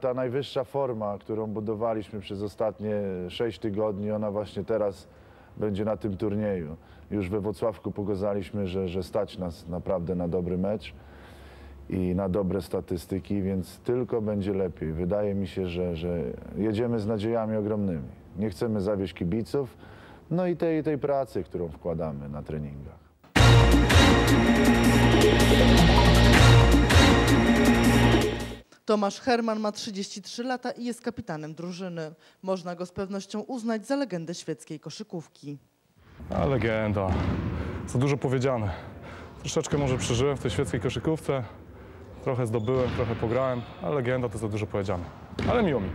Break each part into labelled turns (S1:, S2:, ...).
S1: Ta najwyższa forma, którą budowaliśmy przez ostatnie 6 tygodni, ona właśnie teraz będzie na tym turnieju. Już we Włocławku pokazaliśmy, że, że stać nas naprawdę na dobry mecz i na dobre statystyki, więc tylko będzie lepiej. Wydaje mi się, że, że jedziemy z nadziejami ogromnymi. Nie chcemy zawieść kibiców, no i tej, tej pracy, którą wkładamy na treningach.
S2: Tomasz Herman ma 33 lata i jest kapitanem drużyny. Można go z pewnością uznać za legendę świeckiej koszykówki.
S3: A legenda. Za dużo powiedziane. Troszeczkę może przeżyłem w tej świeckiej koszykówce. Trochę zdobyłem, trochę pograłem, ale legenda to za dużo powiedziane. Ale miło mi.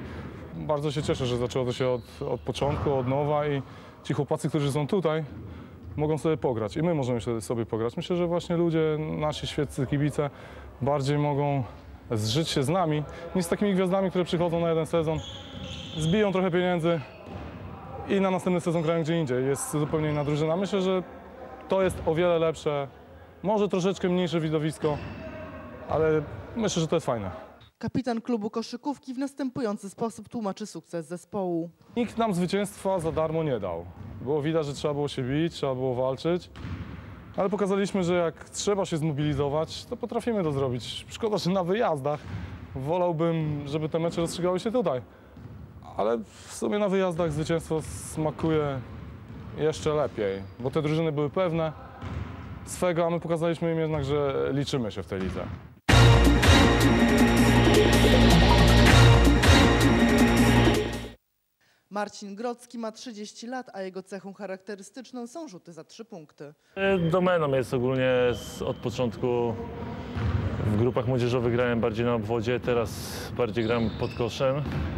S3: Bardzo się cieszę, że zaczęło to się od, od początku, od nowa i ci chłopacy, którzy są tutaj, mogą sobie pograć i my możemy sobie pograć. Myślę, że właśnie ludzie, nasi świeccy kibice bardziej mogą zżyć się z nami niż z takimi gwiazdami, które przychodzą na jeden sezon, zbiją trochę pieniędzy, i na następny sezon grają gdzie indziej. Jest zupełnie inna drużyna. Myślę, że to jest o wiele lepsze, może troszeczkę mniejsze widowisko, ale myślę, że to jest fajne.
S2: Kapitan klubu koszykówki w następujący sposób tłumaczy sukces zespołu.
S3: Nikt nam zwycięstwa za darmo nie dał. Było widać, że trzeba było się bić, trzeba było walczyć, ale pokazaliśmy, że jak trzeba się zmobilizować, to potrafimy to zrobić. Szkoda, że na wyjazdach wolałbym, żeby te mecze rozstrzygały się tutaj. Ale w sumie na wyjazdach zwycięstwo smakuje jeszcze lepiej, bo te drużyny były pewne swego, a my pokazaliśmy im jednak, że liczymy się w tej lidze.
S2: Marcin Grodzki ma 30 lat, a jego cechą charakterystyczną są rzuty za 3 punkty.
S4: Domeną jest ogólnie od początku w grupach młodzieżowych grałem bardziej na obwodzie, teraz bardziej gram pod koszem,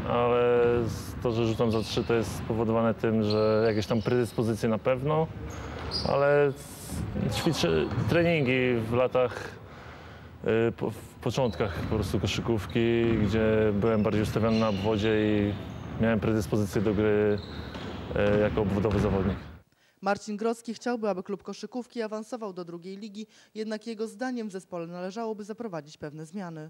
S4: ale to, że rzucam za trzy to jest spowodowane tym, że jakieś tam predyspozycje na pewno, ale ćwiczę treningi w latach, po, w początkach po prostu koszykówki, gdzie byłem bardziej ustawiony na obwodzie i miałem predyspozycję do gry y, jako obwodowy zawodnik.
S2: Marcin Grodzki chciałby, aby klub koszykówki awansował do drugiej ligi, jednak jego zdaniem w zespole należałoby zaprowadzić pewne zmiany.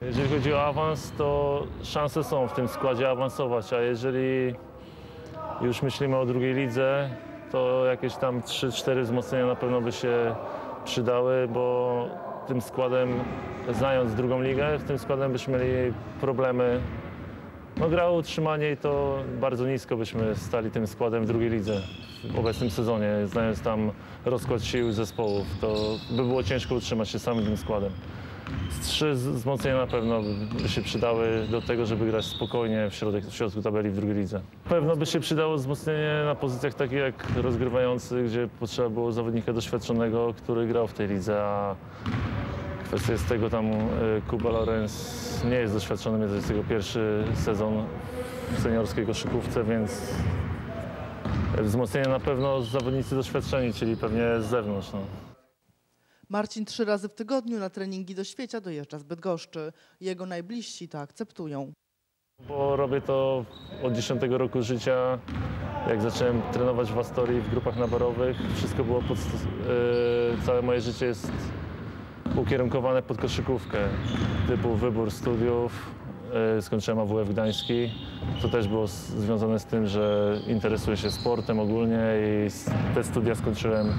S4: Jeżeli chodzi o awans, to szanse są w tym składzie awansować, a jeżeli już myślimy o drugiej lidze, to jakieś tam 3-4 wzmocnienia na pewno by się przydały, bo tym składem, znając drugą ligę, tym składem byśmy mieli problemy. No gra utrzymanie i to bardzo nisko byśmy stali tym składem w drugiej lidze w obecnym sezonie, znając tam rozkład sił zespołów, to by było ciężko utrzymać się samym tym składem. Trzy wzmocnienia na pewno by się przydały do tego, żeby grać spokojnie w, środek, w środku tabeli w drugiej lidze. Pewno by się przydało wzmocnienie na pozycjach takich jak rozgrywający, gdzie potrzeba było zawodnika doświadczonego, który grał w tej lidze, a kwestia jest tego, tam y, Kuba Lorenz nie jest doświadczony, to jest jego pierwszy sezon w seniorskiej koszykówce, więc wzmocnienie na pewno zawodnicy doświadczeni, czyli pewnie z zewnątrz. No.
S2: Marcin trzy razy w tygodniu na treningi do świecia dojeżdża z Bydgoszczy. Jego najbliżsi to akceptują.
S4: Bo robię to od 10 roku życia. Jak zacząłem trenować w Astorii w grupach nabarowych, wszystko było pod, yy, całe moje życie jest ukierunkowane pod koszykówkę, typu wybór studiów. Yy, skończyłem AWF Gdański. To też było związane z tym, że interesuję się sportem ogólnie i te studia skończyłem